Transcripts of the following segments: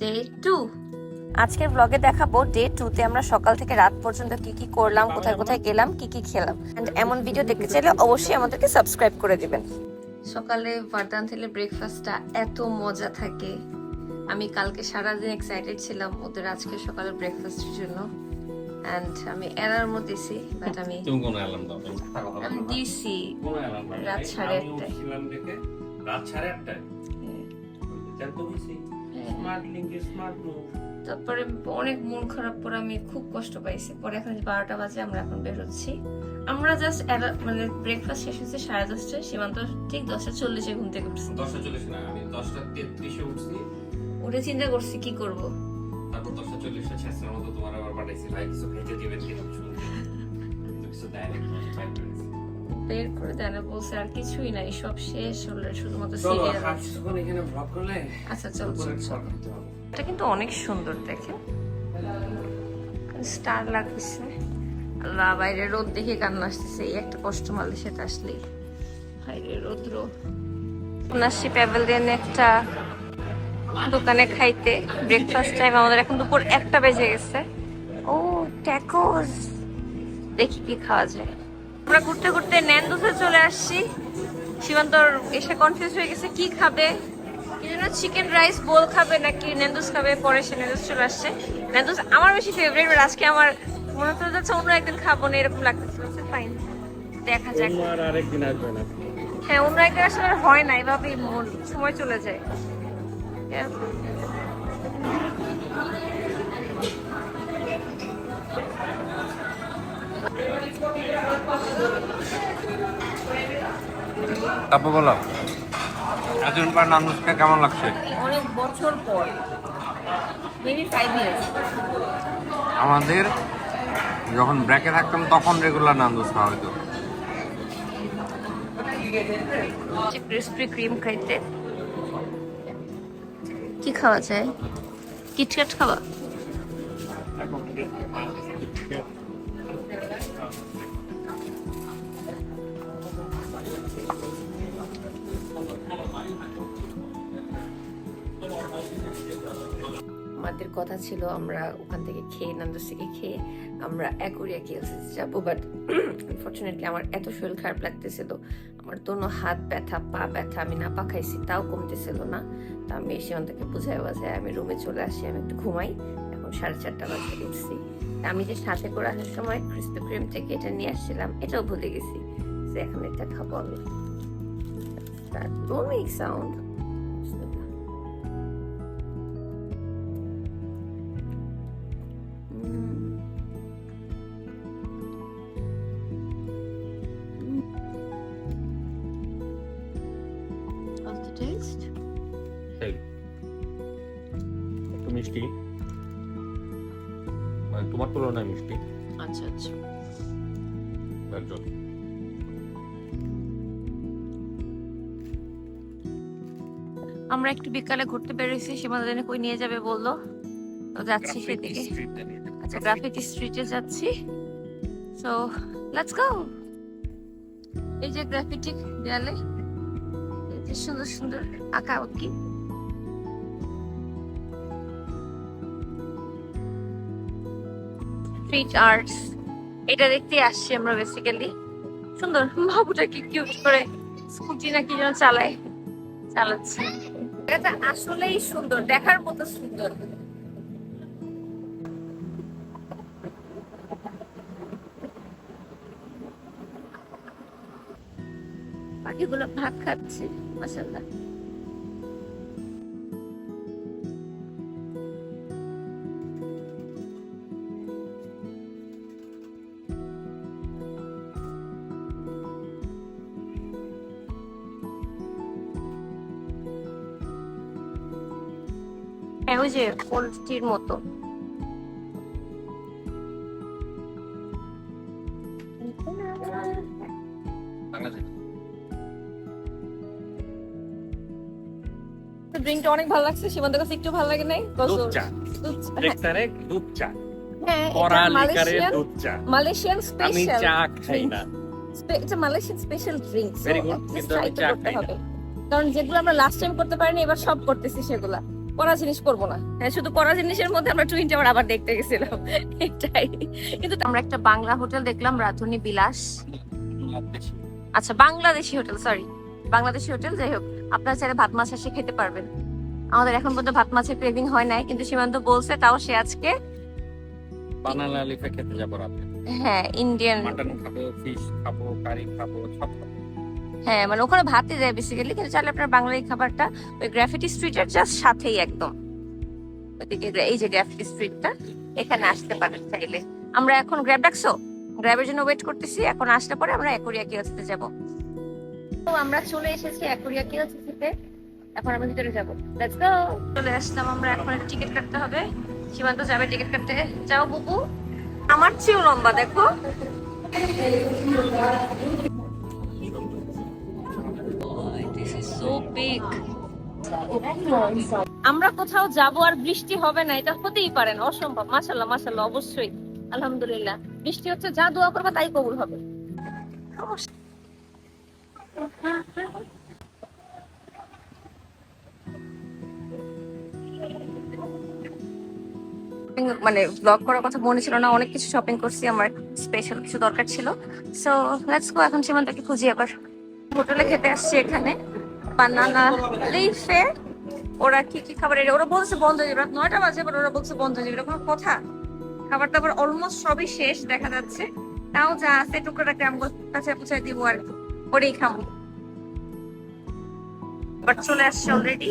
Day to আজকের ব্লগে দেখাবো ডে টুতে আমরা সকাল থেকে রাত পর্যন্ত কি কি করলাম কোথায় কোথায় গেলাম কি কি খেলাম। And এমন ভিডিও দেখতে চাইলে অবশ্যই আমাদেরকে সাবস্ক্রাইব করে দিবেন। সকালে ভারদান থেকে ব্রেকফাস্টটা এত মজা থাকে। আমি কালকে সারাদিন এক্সাইটেড ছিলাম ওদের আজকে সকালের ব্রেকফাস্টের জন্য। অ্যান্ড আমি অ্যালার্মও দিছি বাট আমি অ্যালার্ম আমি দিছি কোন অ্যালার্ম রাত সাড়ে আটটায়। রাত সাড়ে আটটায়। স্মার্ট লিঙ্ক স্মার্ট মুভ তারপরে অনেক মন খারাপ পরে আমি খুব কষ্ট পাইছি। পরে এখন বারোটা বাজে আমরা এখন বের হচ্ছি। আমরা জাস্ট মানে ব্রেকফাস্ট শেষ হচ্ছে সাড়ে দশটায় সীমান্ত ঠিক দশটা চল্লিশে ঘুম থেকে উঠছি। দশটা চল্লিশ না আমি দশটা তেত্রিশে উঠছি। উঠে চিন্তা করছি কি করব? তারপর দশটা ছেঁচড়ার মতো তোমার আবার পাঠাইছি ভাই কিছু খেতে দিবেন কিনা কিছু মিনিটস বের করে দেয় না বলছে আর কিছুই নাই সব শেষ হলো শুধুমাত্র সিরিয়াল আচ্ছা চল চল চল। এটা কিন্তু অনেক সুন্দর দেখে স্টার লাগতেছে আল্লাহ বাইরে রোদ দেখে কান্না আসতেছে এই একটা কষ্ট আসলেই বাইরে রোদ্র। আসছি প্যাভেলিয়নে একটা দোকানে খাইতে। ব্রেকফাস্ট টাইম আমাদের এখন দুপুর একটা বেজে গেছে। ও ট্যাকোস দেখি কি খাওয়া যায়। আমরা ঘুরতে ঘুরতে ন্যান্ডোসে চলে আসছি। সীমান্তর এসে কনফিউজ হয়ে গেছে কি খাবে? কি যেন চিকেন রাইস বোল খাবে নাকি ন্যান্ডোস খাবে? পরে সে ন্যান্ডোস চলে আসছে। ন্যান্ডোস আমার বেশি ফেভারিট বাট আজকে আমার মনে হতে যাচ্ছে অন্য একদিন খাব না এরকম লাগতেছে। ফাইন দেখা যাক। আর আরেকদিন আসবে না। হ্যাঁ অন্য একদিন আসলে হয় না এভাবেই মন সময় চলে যায়। তারপর বলো। এতদিন পর নানুষকে কেমন লাগছে? অনেক বছর পর। মেবি ফাইভ ইয়ার্স আমাদের যখন ব্র্যাকে থাকতাম তখন রেগুলার নান্দুস খাওয়া হতো। ক্রিসপি ক্রিম খাইতে। কি খাওয়া যায়? কিটক্যাট খাওয়া আমাদের কথা ছিল, আমরা ওখান থেকে খেয়ে নান্দুস থেকে খেয়ে আমরা অ্যাকোরিয়া কেলসিস যাব বাট আনফর্চুনেটলি আমার এত শরীর খারাপ লাগতেছিল, আমার দোনো হাত ব্যথা, পা ব্যথা, আমি না পা খাইছি, তাও কমতেছিল না। তা আমি এসে সীমান্তকে বুঝাই বাজায় আমি রুমে চলে আসি, আমি একটু ঘুমাই, এখন সাড়ে চারটা বাজে, উঠছি। আমি যে সাথে করে আসার সময় ক্রিস্পি ক্রিম থেকে এটা নিয়ে আসছিলাম, এটাও ভুলে গেছি যে এখন এটা খাব আমি। That make sound. The taste? একটু মিষ্টি। মানে তোমার তুলনায় মিষ্টি। আচ্ছা আচ্ছা। তার আমরা একটু বিকালে ঘুরতে বেরোইছি সীমান্ত কই নিয়ে যাবে বলল। তো যাচ্ছি সেদিকে। আচ্ছা গ্রাফিক স্ট্রিটে যাচ্ছি। সো লেটস গো এই যে গ্রাফিটি দেয়ালে সুন্দর সুন্দর আঁকা উকি স্ট্রিট আর্টস এটা দেখতে আসছি আমরা বেসিক্যালি সুন্দর বাবুটা কি কিউট করে স্কুটি যেন চালায় চালাচ্ছে এটা আসলেই সুন্দর দেখার মতো সুন্দর পাখিগুলো ভাত খাচ্ছে মাসাল্লাহ হ্যাঁ ওই যে পোলট্রির মতো অনেক ভালো লাগছে সীমান্ত কাছে একটু ভালো লাগে নাই? দুধ চা দুধ চা। হ্যাঁ, দুধ চা হ্যাঁ মালয়েশিয়ান দুধ আমি চা খাই না। এটা Malaysian special drink Very good, কিন্তু আমি চা খাই না। কারণ যেগুলো আমরা লাস্ট টাইম করতে পারিনি এবার সব করতেছি সেগুলা। পড়া জিনিস করব না। হ্যাঁ শুধু পড়া জিনিসের মধ্যে আমরা টুইন টাওয়ার আবার দেখতে গেছিলাম। এটাই। কিন্তু আমরা একটা বাংলা হোটেল দেখলাম রাধুনী বিলাস। আচ্ছা Bangladeshi hotel sorry Bangladeshi hotel যাই হোক। আপনারা চাইলে ভাত মাছ খেতে পারবেন। আমাদের এখন পর্যন্ত ভাত মাছের ক্রেভিং হয় নাই কিন্তু সীমান্ত বলছে তাও সে আজকে বানানা লিফে খেতে যাব রাতে। হ্যাঁ ইন্ডিয়ান মাটন খাব ফিশ খাব কারি খাব সব হ্যাঁ মানে ওখানে ভাতে যায় বেসিক্যালি কিন্তু চাইলে আপনার বাংলাদেশি খাবারটা ওই গ্রাফিটি স্ট্রিটের জাস্ট সাথেই একদম। ওইদিকে এই যে গ্রাফিটি স্ট্রিটটা এখানে আসতে পারেন চাইলে। আমরা এখন গ্র্যাব ডাকছো গ্র্যাবের জন্য ওয়েট করতেছি এখন আসলে পরে আমরা অ্যাকোরিয়া কিওসিতে যাব। তো আমরা চলে এসেছি অ্যাকোরিয়া কিওসিতে এখন আমরা ভিতরে যাব। লেটস গো চলে আসলাম আমরা এখন টিকিট কাটতে হবে। সীমান্ত যাবে টিকিট কাটতে। যাও বুবু। আমার চেয়েও লম্বা দেখো. আমরা কোথাও যাব আর বৃষ্টি হবে না এটা হতেই পারে না। অসম্ভব মাশাল্লাহ মাশাল্লাহ অবশ্যই। আলহামদুলিল্লাহ। বৃষ্টি হচ্ছে যা দোয়া করবে তাই কবুল হবে। মানে ব্লগ করার কথা মনে ছিল না, অনেক কিছু শপিং করছি, আমার স্পেশাল কিছু দরকার ছিল। সো লেটস গো এখন সীমান্তকে খুঁজি আবার। হোটেলে খেতে আসছি এখানে। বানানা লিফে ওরা কি কি খাবার ওরা বলছে বন্ধ হয়ে যাবে নয়টা বাজে but ওরা বলছে বন্ধ হয়ে যাবে কোনো কথা। খাবার দাবার অলমোস্ট সবই শেষ, দেখা যাচ্ছে। তাও যা আছে, টুকরোটা গ্রাম কাছে পৌঁছায় দিব আর কি। ওরেই খাব। বাট চলে আসছে অলরেডি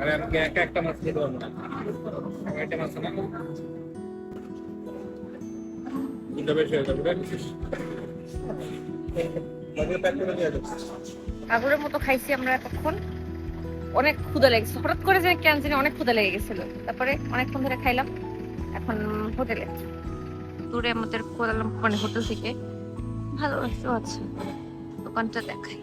আরে আমাকে একা একটা মাছ খেতে পারব না। একটা মাছ না দুটো বেশি হয়ে যাবে আগুরের মতো খাইছি আমরা এতক্ষণ। অনেক ক্ষুদা লেগেছে। হঠাৎ করে যে কেন জানি অনেক ক্ষুদা লেগে গেছিল। তারপরে অনেকক্ষণ ধরে খাইলাম। এখন হোটেলে। দূরে আমাদের কোলালাম মানে হোটেল থেকে ভালো লাগছে আছে। দোকানটা দেখাই।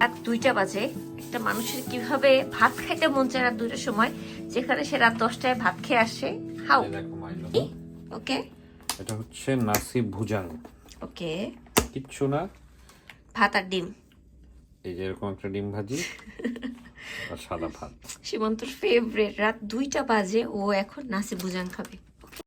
রাত দুইটা বাজে। একটা মানুষের কীভাবে ভাত খাইতে মন চায় রাত দুইটার সময় যেখানে সে রাত দশটায় ভাত খেয়ে আসে। হাউ। ওকে। এটা হচ্ছে নাসি ভুজাং। ওকে। কিচ্ছু না। ভাত আর ডিম। এই যে এরকম একটা ডিম ভাজি আর সাদা ভাত। সীমন্তর ফেভারিট রাত দুইটা বাজে ও এখন নাসি বুজাং খাবে।